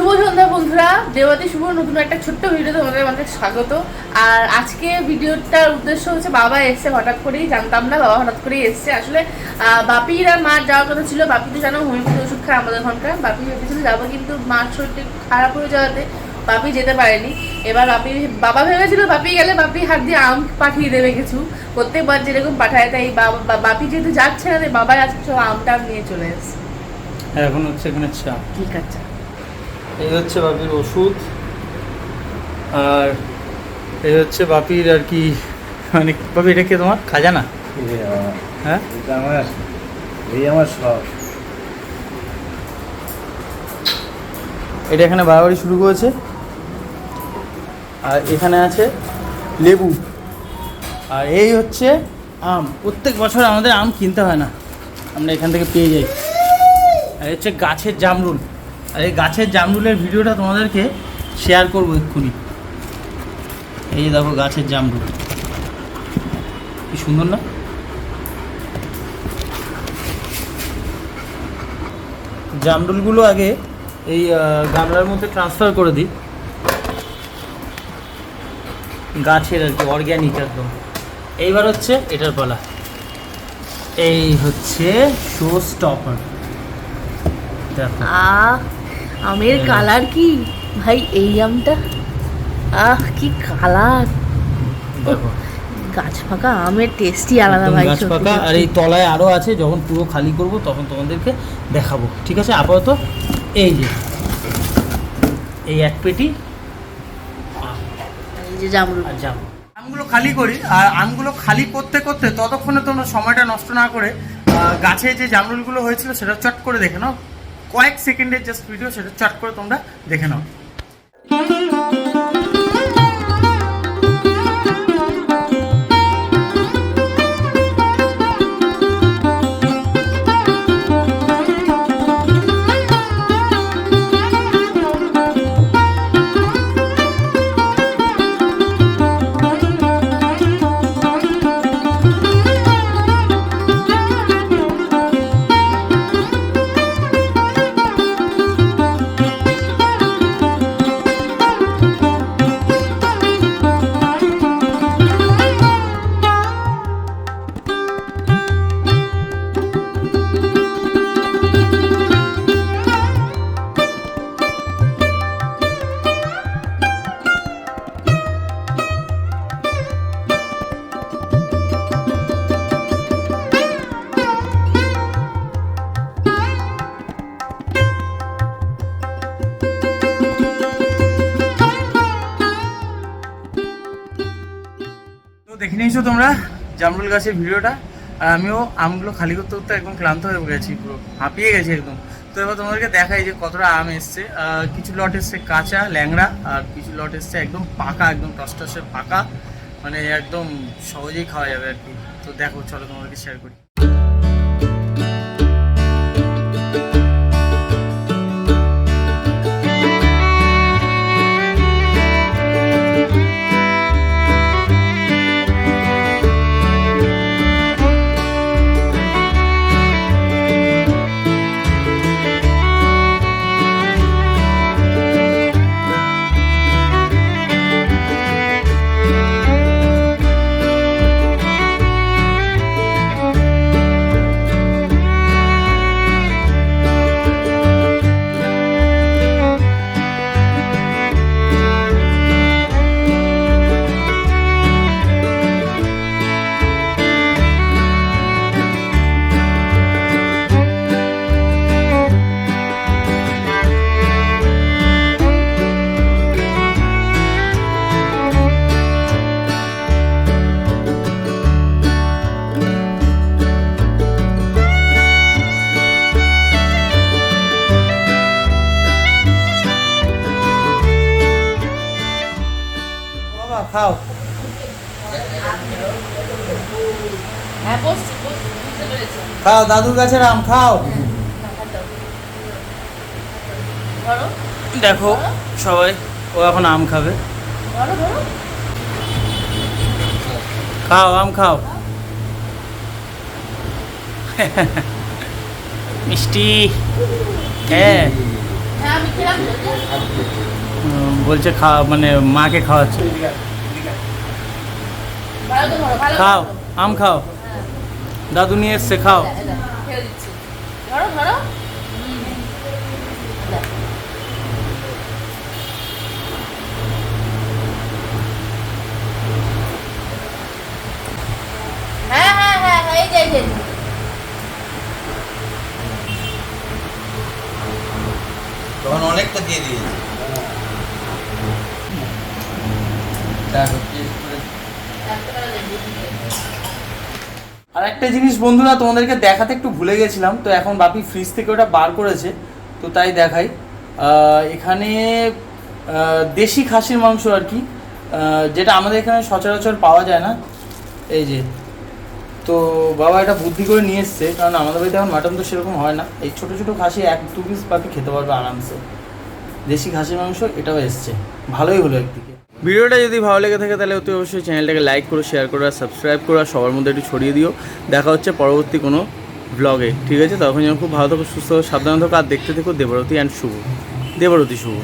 শুভ সন্ধ্যা বন্ধুরা। দেবাতি শুভ নতুন একটা ছোট্ট ভিডিও তোমাদের আমাদের স্বাগত। আর আজকে ভিডিওটার উদ্দেশ্য হচ্ছে বাবা এসছে হঠাৎ করেই জানতাম না বাবা হঠাৎ করেই এসছে। আসলে আহ, বাপির আর মার যাওয়ার কথা ছিল বাপি তো জানো হোমিওপ্যাথি ওষুধ খায় আমাদের ওখানকার। বাপি ভেবেছিল যাব কিন্তু মার শরীরটা খারাপ হয়ে যাওয়াতে বাপি যেতে পারেনি। এবার বাপি বাবা ভেবেছিল বাপি গেলে বাপি হাত দিয়ে আম পাঠিয়ে দেবে কিছু। প্রত্যেকবার যেরকম পাঠায় তাই বাবা- বাপি যেহেতু যাচ্ছে না তাই বাবা আজকে সব আমটা নিয়ে চলে এসছে। হ্যাঁ, এখন হচ্ছে এখানে চা। ঠিক আছে। এই হচ্ছে বাপির ওষুধ। আর এই হচ্ছে বাপির আর কি মানে বাপি এটা কি তোমার? খাজা না এই আমার- হ্যাঁ? এটা আমার এই আমার সব। এটা এখানে বাড়াবাড়ি শুরু করেছে। আর এখানে আছে লেবু। আর এই হচ্ছে আম। প্রত্যেক বছর আমাদের আম কিনতে হয় না। আমরা এখান থেকে পেয়ে যাই। আর এই হচ্ছে গাছের জামরুল। আর এই গাছের জামরুলের ভিডিওটা তোমাদেরকে শেয়ার করব এক্ষুনি। এই যে দেখো গাছের জামরুল। কি সুন্দর না? জামরুলগুলো আগে এই গামলার মধ্যে ট্রান্সফার করে দিই। গাছের আর কি অর্গ্যানিক একদম। এইবার হচ্ছে এটার পালা। এই হচ্ছে শো স্টপার দেখো আমের কালার কি? ভাই এই আমটা? আহ কি কালার। গাছ ফাঁকা আমের টেস্টই আলাদা ভাই গাছ পাকা। আর এই তলায় আরও আছে যখন পুরো খালি করব তখন তোমাদেরকে দেখাবো। ঠিক আছে? আপাতত এই যে এই এক পেটি এই যে জামরুল। আর যাব আমগুলো খালি করি আর আমগুলো খালি করতে করতে ততক্ষণে তোমরা সময়টা নষ্ট না করে আহ, গাছে যে জামরুলগুলো হয়েছিল সেটা চট করে দেখে নাও। কয়েক সেকেন্ডের জাস্ট ভিডিও সেটা চট করে তোমরা দেখে নাও। নিয়েছো তোমরা? জামরুল গাছের ভিডিওটা। আর আমিও আমগুলো খালি করতে করতে একদম ক্লান্ত হয়ে গেছি, পুরো হাঁপিয়ে গেছি একদম। তো এবার তোমাদেরকে দেখাই যে কতটা আম এসছে। কিছু লট এসছে কাঁচা, ল্যাংড়া, আর কিছু লট এসছে একদম পাকা, একদম টসটসে পাকা। মানে একদম সহজেই খাওয়া যাবে আর কি। তো দেখো, চলো তোমাদেরকে শেয়ার করি। খাও। হ্যাঁ। খাও দাদুর গাছের আম খাও। দেখো সবাই ও এখন আম খাবে। ধরো ধরো। খাও আম খাও। মিষ্টি। হ্যাঁ। হ্যাঁ বলছে খাওয়া মানে মাকে খাওয়াচ্ছে। খাও আম খাও হ্যাঁ, দাদু নিয়ে এসছে খাও। ধরো ধরো। হ্যাঁ হ্যাঁ হ্যাঁ হ্যাঁ। তখন অনেকটা দিয়ে দিয়েছে একেবারে লেবু দিয়ে। আর একটা জিনিস বন্ধুরা, তোমাদেরকে দেখাতে একটু ভুলে গেছিলাম, তো এখন বাপি ফ্রিজ থেকে ওটা বার করেছে, তো তাই দেখাই। এখানে দেশি খাসির মাংস আর কি যেটা আমাদের এখানে সচরাচর পাওয়া যায় না। এই যে, তো বাবা এটা বুদ্ধি করে নিয়ে এসছে, কারণ আমাদের বাড়িতে এখন মাটন তো সেরকম হয় না। এই ছোটো ছোটো খাসি এক দু পিস বাপি খেতে পারবে আরামসে। দেশি খাসির মাংস, এটাও এসছে। ভালোই হলো একদিকে। ভিডিওটা যদি ভালো লেগে থাকে তাহলে অতি অবশ্যই চ্যানেলটাকে লাইক করো শেয়ার করো আর সাবস্ক্রাইব করো আর সবার মধ্যে একটু ছড়িয়ে দিও। দেখা হচ্ছে পরবর্তী কোনো ব্লগে ঠিক আছে? তখন যেন খুব ভালো থাকো, সুস্থ সাবধান থাকো আর দেখতে থেকো দেবরতী অ্যান্ড শুভ। দেবরতী শুভ।